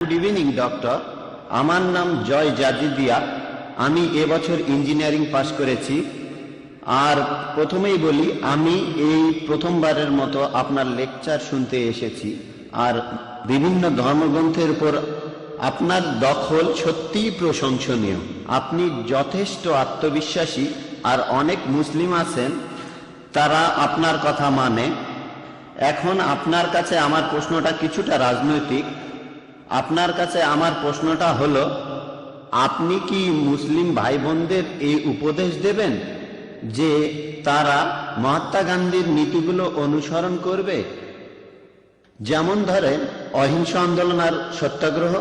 Good evening doctor আমার নাম জয় জাজিদিয়া। আমি এবছর ইঞ্জিনিয়ারিং পাশ করেছি। আর প্রথমেই বলি, আমি এই প্রথমবারের মতো আপনার লেকচার শুনতে এসেছি। আর বিভিন্ন ধর্মগ্রন্থের উপর আপনার দখল সত্যিই প্রশংসনীয়। আপনি যথেষ্ট আত্মবিশ্বাসী আর অনেক মুসলিম আছেন, তারা আপনার কথা মানে। এখন আপনার কাছে আমার প্রশ্নটা কিছুটা রাজনৈতিক। আপনার কাছে আমার প্রশ্নটা হলো, আপনি কি মুসলিম ভাই বোনদের এই উপদেশ দেবেন যে তারা মহাত্মা গান্ধীর নীতিগুলো অনুসরণ করবে? যেমন ধরেন, অহিংস আন্দোলন আর সত্যাগ্রহ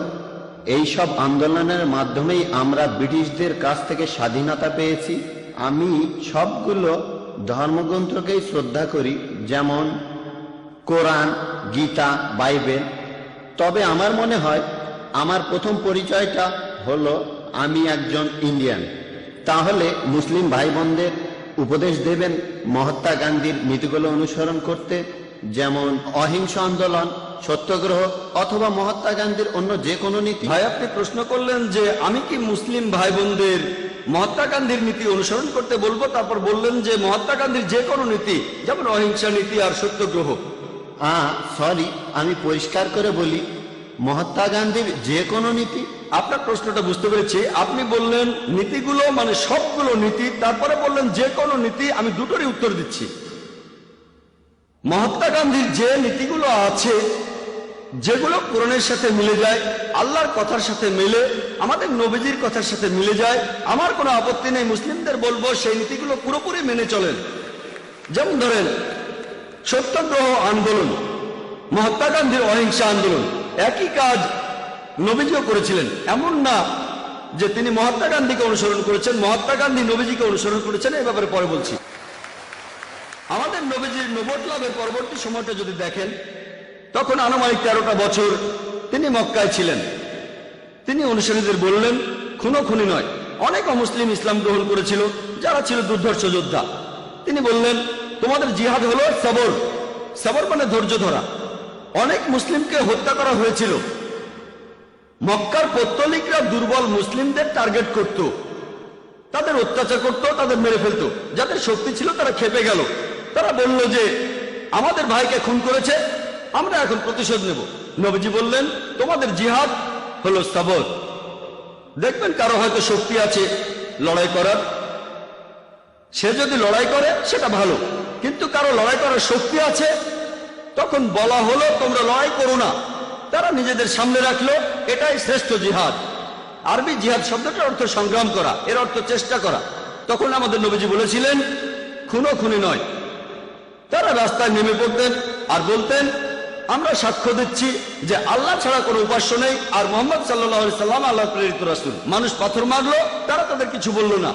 এইসব আন্দোলনের মাধ্যমেই আমরা ব্রিটিশদের কাছ থেকে স্বাধীনতা পেয়েছি। আমি সবগুলো ধর্মগ্রন্থকেই শ্রদ্ধা করি, যেমন কোরআন, গীতা, বাইবেল। তবে আমার মনে হয়, আমার প্রথম পরিচয়টা হলো আমি একজন ইন্ডিয়ান। তাহলে মুসলিম ভাই বোনদের উপদেশ দেবেন মহাত্মা গান্ধীর নীতিগুলো অনুসরণ করতে, যেমন অহিংস আন্দোলন, সত্যগ্রহ, অথবা মহাত্মা গান্ধীর অন্য যে কোনো নীতি। ভাই, আপনি প্রশ্ন করলেন যে আমি কি মুসলিম ভাই বোনদের মহাত্মা গান্ধীর নীতি অনুসরণ করতে বলব? তারপর বললেন যে মহাত্মা গান্ধীর যে কোনো নীতি, যেমন অহিংসা নীতি আর সত্যগ্রহ হ্যাঁ সরি, আমি পরিষ্কার করে বলি, মহাত্মা গান্ধীর যে কোনো নীতি। আপনার প্রশ্নটা বুঝতে পেরেছি। আপনি বললেন নীতিগুলো মানে সবগুলো নীতি, তারপরে বললেন যে কোনো নীতি, আমি দুটোরই উত্তর দিচ্ছি। মহাত্মা গান্ধীর যে নীতিগুলো আছে, যেগুলো কোরআনের সাথে মিলে যায়, আল্লাহর কথার সাথে মিলে, আমাদের নবীজির কথার সাথে মিলে যায়, আমার কোনো আপত্তি নেই, মুসলিমদের বলব, সেই নীতিগুলো পুরোপুরি মেনে চলেন। যেমন ধরেন সত্যাগ্রহ আন্দোলন, মহাত্মা গান্ধীর অহিংসা আন্দোলন, একই কাজ নবীজিও করেছিলেন। এমন না যে তিনি মহাত্মা গান্ধীকে অনুসরণ করেছেন, মহাত্মা গান্ধী নবীজিকে অনুসরণ করেছেন এই ব্যাপারে পরে বলছি। আমাদের নবীজির নবট লাভের পরবর্তী সময়টা যদি দেখেন, তখন আনুমানিক তেরোটা বছর তিনি মক্কায় ছিলেন। তিনি অনুসারীদের বললেন, খুনো খুনি নয়, অনেক অমুসলিম ইসলাম গ্রহণ করেছিল, যারা ছিল দুর্ধর্ষ যোদ্ধা। তিনি বললেন তোমাদের জিহাদ হলো সবর। সবর মানে ধৈর্য ধরা। অনেক মুসলিমকে হত্যা করা হয়েছিল। মক্কার পত্তলিকরা দুর্বল মুসলিমদের টার্গেট করত। তাদের অত্যাচার করত, তাদের মেরে ফেলতো। যাদের শক্তি ছিল তারা খেপে গেল। তারা বলল যে, আমাদের ভাইকে খুন করেছে, আমরা এখন প্রতিশোধ নেব। নবীজি বললেন, তোমাদের জিহাদ হলো সবর। দেখবেন কারও হয়তো শক্তি আছে লড়াই করার। সে যদি লড়াই করে, সেটা ভালো। কিন্তু কারও লড়াই করার শক্তি আছে, তখন বলা হলো, তোমরা লড়াই করো না। তারা নিজেদের সামনে রাখল, এটাই শ্রেষ্ঠ জিহাদ। আরবি জিহাদ শব্দটার অর্থ সংগ্রাম করা, এর অর্থ চেষ্টা করা। তখন আমাদের নবীজি বলেছিলেন, খুনো খুনি নয়। তারা রাস্তায় নেমে পড়তেন আর বলতেন, আমরা সাক্ষ্য দিচ্ছি যে আল্লাহ ছাড়া কোনো উপাস্য নেই। আর মোহাম্মদ সাল্লাহ সাল্লাম আল্লাহ প্রেরিত রাসুল। মানুষ পাথর মারলো, তারা তাদের কিছু বলল না।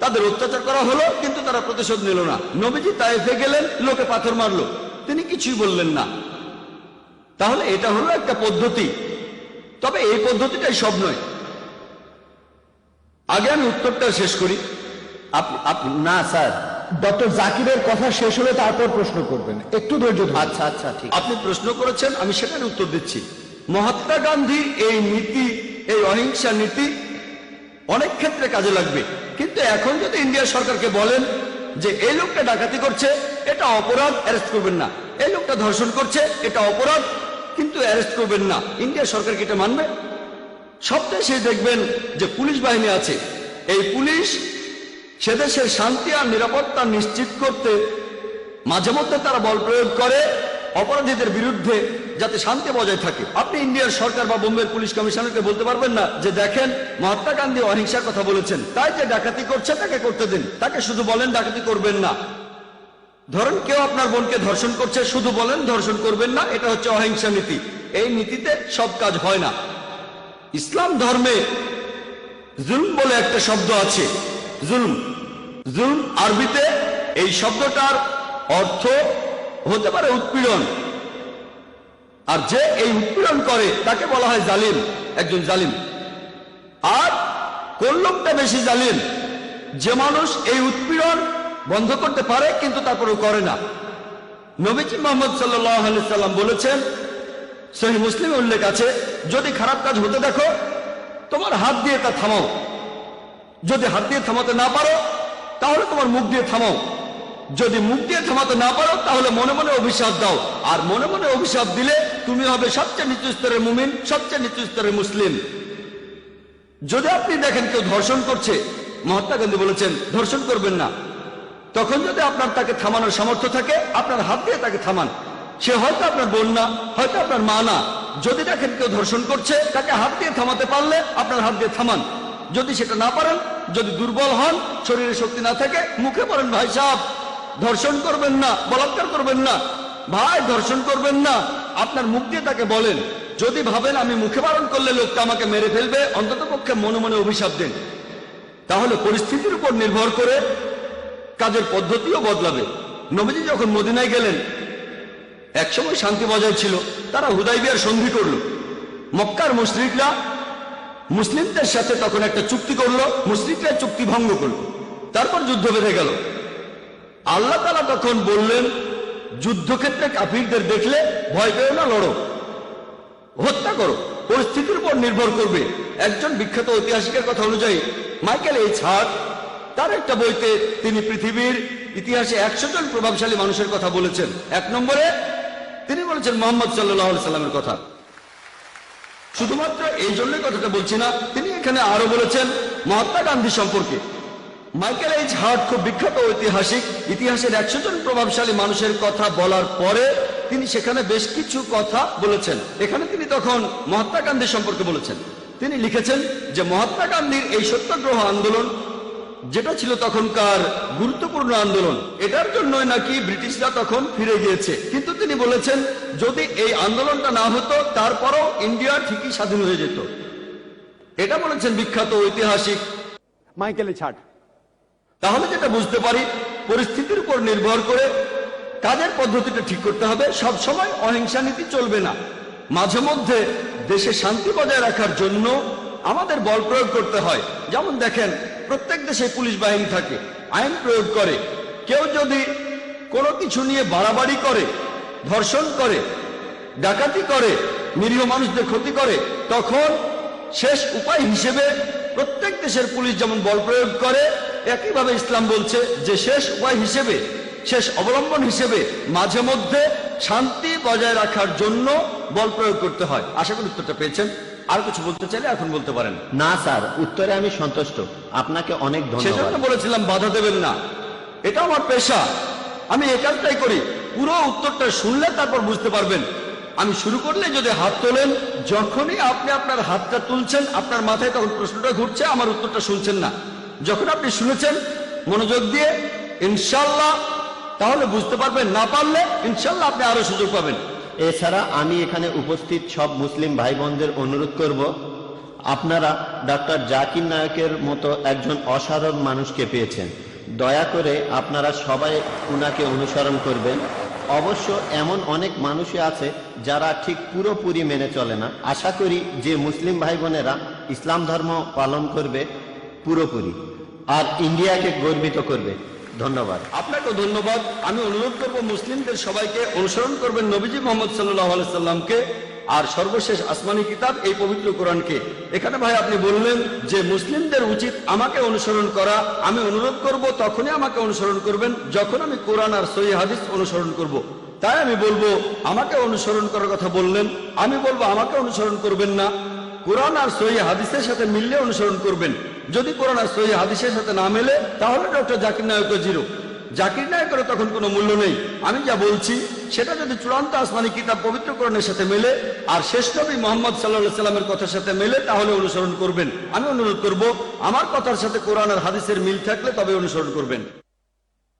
তাদের অত্যাচার করা হলো কিন্তু তারা প্রতিশোধ নিল না। নবীজি তাইফে গেলেন লোকে পাথর মারলো। তিনি কিছুই বললেন না। তাহলে এটা হলো একটা পদ্ধতি। তবে এই পদ্ধতিটাই সব নয়। আগে আমি উত্তরটা শেষ করি। না স্যার। ডক্টর জাকিরের কথা শেষ হলে তারপর প্রশ্ন করবেন। একটু ধৈর্য আচ্ছা আচ্ছা ঠিক। আপনি প্রশ্ন করেছেন আমি সেটার উত্তর দিচ্ছি। মহাত্মা গান্ধী এই নীতি এই অহিংসা নীতি অনেক ক্ষেত্রে কাজে লাগবে। কিন্তু এখন যদি ইন্ডিয়া সরকারকে বলেন যে, এই লোকটা ডাকাতি করছে, এটা অপরাধ, অ্যারেস্ট করবেন না। এই লোকটা ধর্ষণ করছে, এটা অপরাধ, কিন্তু অ্যারেস্ট করবেন না। ইন্ডিয়া সরকার কি এটা মানবে? সব সে দেখবেন যে পুলিশ বাহিনী আছে। এই পুলিশ সে দেশের শান্তি আর নিরাপত্তা নিশ্চিত করতে মাঝে মধ্যে তারা বল প্রয়োগ করে। অপরাধীদের বিরুদ্ধে যাতে শান্তি বজায় থাকে। আপনি ইন্ডিয়ার সরকার বা বোম্বের পুলিশ কমিশনারকে বলতে পারবেন না যে, দেখেন, মহাত্মা গান্ধী অহিংসার কথা বলেছেন। তাই যে ডাকাতি করছে, তাকে করতে দিন। তাকে শুধু বলেন ডাকাতি করবেন না। ধরেন কেউ আপনার বোনকে ধর্ষণ করছে, শুধু বলেন ধর্ষণ করবেন না, এটা হচ্ছে অহিংসা নীতি। এই নীতিতে সব কাজ হয় না। ইসলাম ধর্মে জুলম বলে একটা শব্দ আছে। জুলম। জুলম আরবিতে এই শব্দটার অর্থ হতে পারে উৎপীড়ন। আর যে এই উৎপীড়ন করে, তাকে বলা হয় জালিম, একজন জালিম। আর কোন লোকটা বেশি জালিম? যে মানুষ এই উৎপীড়ন বন্ধ করতে পারে, কিন্তু তারপরেও করে না। নবীজি মোহাম্মদ সাল্লাহ সাল্লাম বলেছেন সেই মুসলিম উল্লেখ আছে, যদি খারাপ কাজ হতে দেখো, তোমার হাত দিয়ে তা থামাও। যদি হাত দিয়ে থামাতে না পারো, তাহলে তোমার মুখ দিয়ে থামাও। যদি মুখ দিয়ে থামাতে না পারো, তাহলে মনে মনে অভিশাপ দাও। আর মনে মনে অভিশাপ দিলে তুমি হবে সবচেয়ে নিচু স্তরের মুমিন, সবচেয়ে নিচু স্তরের মুসলিম। যদি আপনি দেখেন কেউ ধর্ষণ করছে, মহাত্মা গান্ধী বলেছেন, ধর্ষণ করবেন না। তখন যদি আপনার তাকে থামানোর সামর্থ্য থাকে, আপনার হাত দিয়ে তাকে থামান। সে হয়তো আপনার বোন না, হয়তো আপনার মা না। যদি দেখেন কেউ ধর্ষণ করছে, তাকে হাত দিয়ে থামাতে পারলে আপনার হাত দিয়ে থামান। যদি সেটা না পারেন, যদি দুর্বল হন, শরীরে শক্তি না থাকে, মুখে পড়েন ভাই সাহেব ধর্ষণ করবেন না, বলাৎকার করবেন না। ভাই, ধর্ষণ করবেন না। আপনার মুখ দিয়ে তাকে বলেন, যদি ভাবেন আমি মুখে বারণ করলে লোকটা আমাকে মেরে ফেলবে, অন্তত পক্ষে মনে মনে অভিশাপ দেন। তাহলে পরিস্থিতির উপর নির্ভর করে কাজের পদ্ধতিও বদলাবে। নবীজি যখন মদিনায় গেলেন, একসময় শান্তি বজায় ছিল, তারা হুদাই হুদাইবিয়ার সন্ধি করল। মক্কার মুশরিকরা মুসলিমদের সাথে তখন একটা চুক্তি করল মুসলিকরা চুক্তি ভঙ্গ করল। তারপর যুদ্ধ বেঁধে গেল। আল্লাহ তালা তখন বললেন, যুদ্ধক্ষেত্রে কাফিরদের দেখলে ভয় পেও না, লড়ো। হত্যা করো। পরিস্থিতির উপর নির্ভর করবে। একজন বিখ্যাত ঐতিহাসিকের কথা অনুযায়ী, মাইকেল এইচ হার্ট, তার একটা বইতে তিনি পৃথিবীর ইতিহাসে একশো জন প্রভাবশালী মানুষের কথা বলেছেন। এক নম্বরে তিনি বলেছেন মোহাম্মদ সাল্লামের কথা। শুধুমাত্র এই জন্যই কথাটা বলছি না, তিনি এখানে আরও বলেছেন, মহাত্মা গান্ধী সম্পর্কে। মাইকেল এইচ হার্ট খুব বিখ্যাত ঐতিহাসিক। ইতিহাসের একশো জন প্রভাবশালী মানুষের কথা বলার পরে তিনি সেখানে বেশ কিছু কথা বলেছেন। এখানে তিনি তখন মহাত্মা গান্ধী সম্পর্কে বলেছেন। তিনি লিখেছেন যে মহাত্মা গান্ধীর এই সত্যাগ্রহ আন্দোলন, যেটা ছিল তখনকার গুরুত্বপূর্ণ আন্দোলন, এটার জন্যই নাকি ব্রিটিশরা তখন ফিরে গিয়েছে। কিন্তু তিনি বলেছেন, যদি এই আন্দোলনটা না হতো, তারপরও ইন্ডিয়া ঠিকই স্বাধীন হয়ে যেত। এটা বলেছেন বিখ্যাত ঐতিহাসিক মাইকেলে ছাড় তাহলে যেটা বুঝতে পারি, পরিস্থিতির উপর নির্ভর করে কাজের পদ্ধতিটা ঠিক করতে হবে। সব সময় অহিংসা নীতি চলবে না। মাঝে মধ্যে দেশে শান্তি বজায় রাখার জন্য আমাদের বল প্রয়োগ করতে হয়। যেমন দেখেন, প্রত্যেক দেশে পুলিশ বাহিনী থাকে, আইন প্রয়োগ করে। কেউ যদি কোনো কিছু নিয়ে বাড়াবাড়ি করে, ধর্ষণ করে, ডাকাতি করে, নিরীহ মানুষদের ক্ষতি করে, তখন শেষ উপায় হিসেবে প্রত্যেক দেশের পুলিশ যেমন বল প্রয়োগ করে একইভাবে ইসলাম বলছে যে শেষ উপায় হিসেবে শেষ অবলম্বন হিসেবে মাঝে মধ্যে শান্তি বজায় রাখার জন্য বল প্রয়োগ করতে হয়। আশা করি উত্তরটা পেয়েছেন। আর কিছু বলতে চাইলে এখন বলতে পারেন। না স্যার উত্তরে আমি সন্তুষ্ট। আপনাকে অনেক ধন্যবাদ। বলেছিলাম বাধা দেবেন না। এটা আমার পেশা। আমি এ করি। পুরো উত্তরটা শুনলে তারপর বুঝতে পারবেন। আমি শুরু করলে যদি হাত তোলেন যখনই আপনি আপনার হাতটা তুলছেন আপনার মাথায় তখন প্রশ্নটা ঘুরছে আমার উত্তরটা শুনছেন না। যখন আপনি শুনেছেন মনোযোগ দিয়ে ইনশাল্লাহ তাহলে বুঝতে পারবেন, না পারলে ইনশাল্লাহ আপনি আরও সুযোগ পাবেন। এছাড়া আমি এখানে উপস্থিত সব মুসলিম ভাই বোনদের অনুরোধ করব, আপনারা ডক্টর জাকির নায়কের মতো একজন অসাধারণ মানুষকে পেয়েছেন। দয়া করে আপনারা সবাই উনাকে অনুসরণ করবেন। অবশ্য এমন অনেক মানুষই আছে যারা ঠিক পুরোপুরি মেনে চলে না। আশা করি যে মুসলিম ভাই বোনেরা ইসলাম ধর্ম পালন করবে পুরোপুরি। আর ইন্ডিয়াকে গর্বিত করবে। ধন্যবাদ। আপনাকে ধন্যবাদ। আমি অনুরোধ করব, মুসলিমদের সবাইকে অনুসরণ করবেন নবীজি মোহাম্মদ সাল্লামকে। আর সর্বশেষ আসমানি কিতাব, এই পবিত্র কোরআনকে। এখানে ভাই আপনি বললেন যে মুসলিমদের উচিত আমাকে অনুসরণ করা। আমি অনুরোধ করব, তখনই আমাকে অনুসরণ করবেন। যখন আমি কোরআন আর সহি হাদিস অনুসরণ করব। তাই আমি বলব, আমাকে অনুসরণ করার কথা বললেন। আমি বলব, আমাকে অনুসরণ করবেন না। কোরআন আর সহি হাদিসের সাথে মিললে অনুসরণ করবেন। যদি কোরআন সহি হাদিসের সাথে না মেলে, তাহলে ডক্টর জাকির নায়ক জিরো। জাকির নায়কেরও তখন কোনো মূল্য নেই। আমি যা বলছি, সেটা যদি চূড়ান্ত আসমানি কিতাব পবিত্রকরণের সাথে মেলে, আর শেষ নবী মোহাম্মদ সাল্লাহ সাল্লামের কথার সাথে মেলে, তাহলে অনুসরণ করবেন। আমি অনুরোধ করব, আমার কথার সাথে কোরআন আর হাদিসের মিল থাকলে তবে অনুসরণ করবেন।